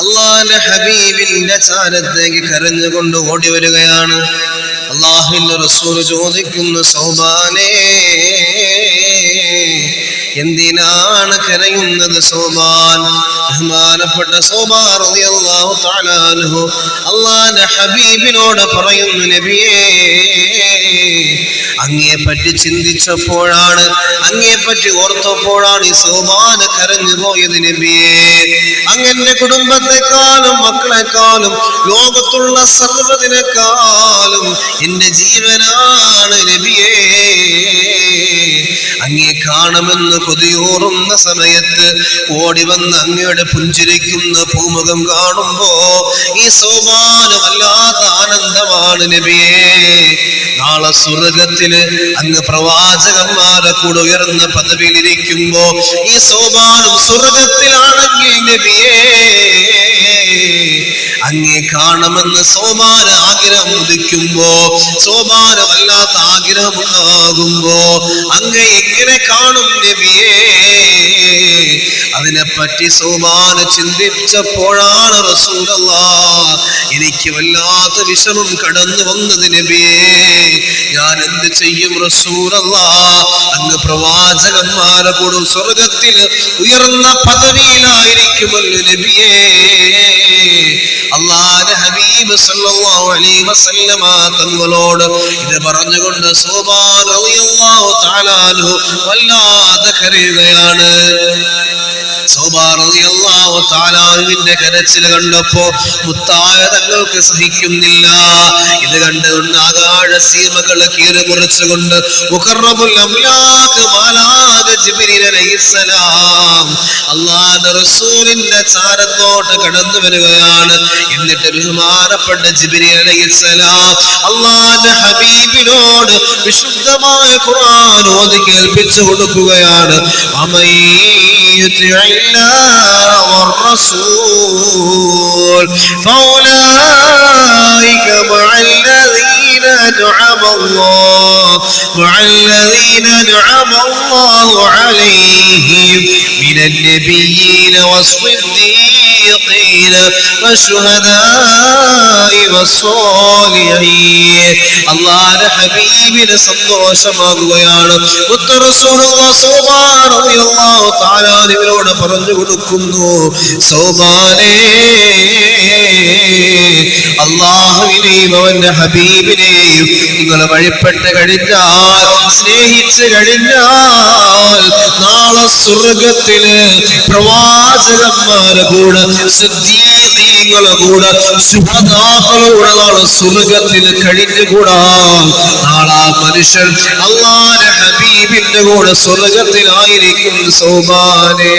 അള്ളാന്റെ ഹബീബിന്റെ ചാരത്തേക്ക് കരഞ്ഞുകൊണ്ട് ഓടി വരികയാണ്. അള്ളാഹിന്റെ റസൂൽ ചോദിക്കുന്നു സൗബാനേ എന്തിനാണ് കരയുന്നത് സോബാൻ? ബഹുമാനപ്പെട്ട അൻഹു അള്ളാന്റെ ഹബീബിനോട് പറയുന്നു നബിയേ അങ്ങേ പറ്റി ചിന്തിച്ചപ്പോഴാണ് അങ്ങേ പറ്റി ഓർത്തപ്പോഴാണ് ഈ സോമാന കരഞ്ഞു പോയത് നബിയെ. അങ്ങന്റെ കുടുംബത്തെക്കാളും മക്കളെക്കാളും ലോകത്തുള്ള സർവതിനെക്കാളും എന്റെ ജീവനാണ് നബിയെ. അങ്ങേ കാണുമെന്ന് കൊതിയോറുന്ന സമയത്ത് ഓടി വന്ന് അങ്ങയുടെ പുഞ്ചിരിക്കുന്ന പൂമുഖം കാണുമ്പോ ഈ സോപാനമല്ലാത്ത ആനന്ദമാണ് നബിയേ. നാളെ സ്വർഗത്തിൽ അങ്ങ് പ്രവാചകന്മാരെ കൂടെ ഉയർന്ന പദവിയിലിരിക്കുമ്പോ ഈ സോപാനം സ്വർഗത്തിലാണെങ്കിൽ നബിയേ അങ്ങേ കാണുമെന്ന് സോമാന ആഗ്രഹം ഉദിക്കുമ്പോ സോമാനമല്ലാത്ത ആഗ്രഹം ഉണ്ടാകുമ്പോ അങ്ങ് എങ്ങനെ കാണും നബിയേ. അതിനെപ്പറ്റി സോമാന ചിന്തിച്ചപ്പോഴാണ് റസൂലല്ല എനിക്ക് വല്ലാത്ത വിഷമം കടന്നു വന്നത് നബിയേ. ഞാൻ എന്ത് ചെയ്യും റസൂലല്ല? അങ്ങ് പ്രവാചകന്മാരെ കൂടും സ്വർഗത്തിൽ ഉയർന്ന പദവിയിലായിരിക്കുമല്ലോ നബിയേ. സല്ലല്ലാഹു അലൈഹി വസല്ലമ തങ്ങളോട് ഇത് പറഞ്ഞുകൊണ്ട് തആല വല്ലാതെ കരയുകയാണ്. കരച്ചിൽ കണ്ടപ്പോ മുത്തായ തങ്ങൾക്ക് സഹിക്കുന്നില്ല. ഇത് കണ്ടുകൊണ്ട് ആകാശ സീമകളെ കീറി മുറിച്ചുകൊണ്ട് മുഖറബുൽ മാലാക ജിബ്രീൽ അലൈഹിസ്സലാം അല്ലാഹുവിന്റെ റസൂലിന്റെ ചാരത്തോട്ട് കടന്നു വരികയാണ് എന്നിട്ട് ബഹുമാനപ്പെട്ട ജിബ്രീൽ അലൈഹിസ്സലാം അല്ലാഹുവിന്റെ ഹബീബിനോട് വിശുദ്ധമായ ഖുർആൻ ഓതി കേൾപ്പിച്ചു കൊടുക്കുകയാണ് يطع الله والرسول فأولئك مع الذين أنعم الله مع الذين أنعم الله عليهم من النبيين والصديقين والشهداء അള്ളാന്റെ ഹബീബിന് സന്തോഷമാകുകയാണ്. ഇവരോട് പറഞ്ഞു കൊടുക്കുന്നു സൗബാനേ അള്ളാഹുവിനെയും അവന്റെ ഹബീബിനെയും നിങ്ങൾ വഴിപ്പെട്ട് കഴിഞ്ഞാൽ സ്നേഹിച്ച് കഴിഞ്ഞാൽ നാളെ സ്വർഗത്തിൽ പ്രവാചകന്മാരെ കൂടെ സിദ്ധിയെ സിദ്ധീകളെ കൂടെ ശുഭതാക്കളോടെ നാളെ സ്വർഗത്തിൽ കഴിഞ്ഞുകൂടാം നാളെ ആ മനുഷ്യൻ അള്ളാഹുന്റെ ഹബീബിന്റെ കൂടെ സ്വർഗത്തിലായിരിക്കും സോമാനേ